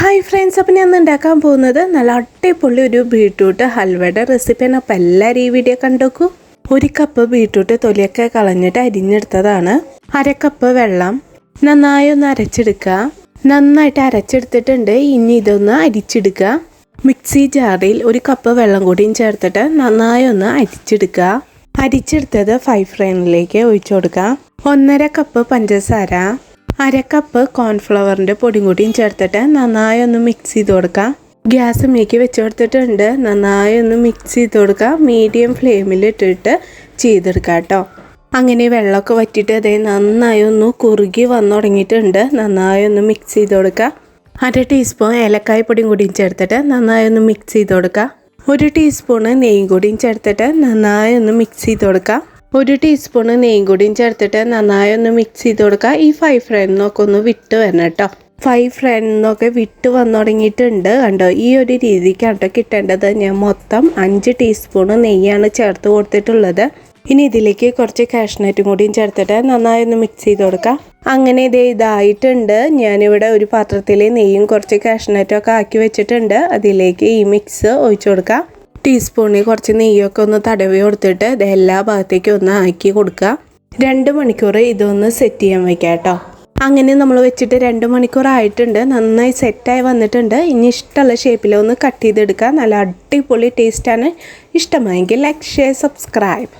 Hi friends അപ്പം ഞാൻ ഉണ്ടാക്കാൻ പോകുന്നത് നല്ല അടിപൊളി ഒരു ബീട്രൂട്ട് ഹൽവയുടെ റെസിപ്പിയാണ് അപ്പം എല്ലാവരും ഈ വീഡിയോ കണ്ടോക്കൂ. ഒരു കപ്പ് ബീട്രൂട്ട് തൊലിയൊക്കെ കളഞ്ഞിട്ട് അരിഞ്ഞെടുത്തതാണ്. അരക്കപ്പ് കപ്പ് വെള്ളം നന്നായി ഒന്ന് അരച്ചെടുക്കുക. നന്നായിട്ട് അരച്ചെടുത്തിട്ടുണ്ട്. ഇനി ഇതൊന്ന് അരിച്ചെടുക്കുക. മിക്സി ജാറിൽ ഒരു കപ്പ് വെള്ളം കൂടിയും ചേർത്തിട്ട് നന്നായി ഒന്ന് അരിച്ചെടുക്കുക. അരിച്ചെടുത്തത് ഫൈവ് ഫ്രൈനിലേക്ക് ഒഴിച്ചു കൊടുക്കുക. ഒന്നര കപ്പ് പഞ്ചസാര അര കപ്പ് കോൺഫ്ലവറിന്റെ പൊടിയും കൂടിയും ചേർത്തിട്ട് നന്നായി ഒന്ന് മിക്സ് ചെയ്ത് കൊടുക്കാം. ഗ്യാസ് മീക്ക് വെച്ച് കൊടുത്തിട്ടുണ്ട്. നന്നായി ഒന്ന് മിക്സ് ചെയ്ത് കൊടുക്കുക മീഡിയം ഫ്ലെയിമിൽ ഇട്ടിട്ട് ചെയ്തെടുക്കുക കേട്ടോ അങ്ങനെ വെള്ളമൊക്കെ വറ്റിയിട്ട് അതേ നന്നായി ഒന്ന് കുറുകി വന്നു തുടങ്ങിയിട്ടുണ്ട്. നന്നായി ഒന്ന് മിക്സ് ചെയ്ത് കൊടുക്കുക അര ടീസ്പൂൺ ഏലക്കായ പൊടിയും കൂടിയും ചേർത്തിട്ട് നന്നായി ഒന്ന് മിക്സ് ചെയ്ത് കൊടുക്കുക ഒരു ടീസ്പൂണ് നെയ്യും കൂടിയും ചേർത്തിട്ട് നന്നായി ഒന്ന് മിക്സ് ചെയ്ത് കൊടുക്കുക ഒരു ടീസ്പൂണ് നെയ്യും കൂടിയും ചേർത്തിട്ട് നന്നായി ഒന്ന് മിക്സ് ചെയ്ത് കൊടുക്കുക. ഈ ഫൈവ് ഫ്രണ്ടിന്നൊക്കെ ഒന്ന് വിട്ട് വരണം കേട്ടോ. ഫൈവ് ഫ്രണ്ടിന്നൊക്കെ വിട്ട് വന്നു തുടങ്ങിയിട്ടുണ്ട് കണ്ടോ? ഈ ഒരു രീതിക്കാണ് കേട്ടോ കിട്ടേണ്ടത്. ഞാൻ മൊത്തം അഞ്ച് ടീസ്പൂണ് നെയ്യാണ് ചേർത്ത് കൊടുത്തിട്ടുള്ളത്. ഇനി ഇതിലേക്ക് കുറച്ച് കാഷ്നറ്റും കൂടിയും ചേർത്തിട്ട് നന്നായി ഒന്ന് മിക്സ് ചെയ്ത് കൊടുക്കാം അങ്ങനെ ഇത് ഇതായിട്ടുണ്ട്. ഞാനിവിടെ ഒരു പാത്രത്തിൽ നെയ്യും കുറച്ച് കാഷ്നറ്റും ഒക്കെ ആക്കി വെച്ചിട്ടുണ്ട്. അതിലേക്ക് ഈ മിക്സ് ഒഴിച്ചു കൊടുക്കാം ടീസ്പൂണിൽ കുറച്ച് നെയ്യൊക്കെ ഒന്ന് തടവി കൊടുത്തിട്ട് ഇത് എല്ലാ ഭാഗത്തേക്കും ഒന്ന് ആക്കി കൊടുക്കുക. രണ്ട് മണിക്കൂർ ഇതൊന്ന് സെറ്റ് ചെയ്യാൻ വയ്ക്കാം കേട്ടോ. അങ്ങനെ നമ്മൾ വെച്ചിട്ട് രണ്ട് മണിക്കൂർ ആയിട്ടുണ്ട്. നന്നായി സെറ്റായി വന്നിട്ടുണ്ട്. ഇനി ഇഷ്ടമുള്ള ഷേപ്പിൽ ഒന്ന് കട്ട് ചെയ്തെടുക്കുക. നല്ല അടിപൊളി ടേസ്റ്റാണ് ഇഷ്ടമായെങ്കിൽ ലൈക്ക് ഷെയർ സബ്സ്ക്രൈബ്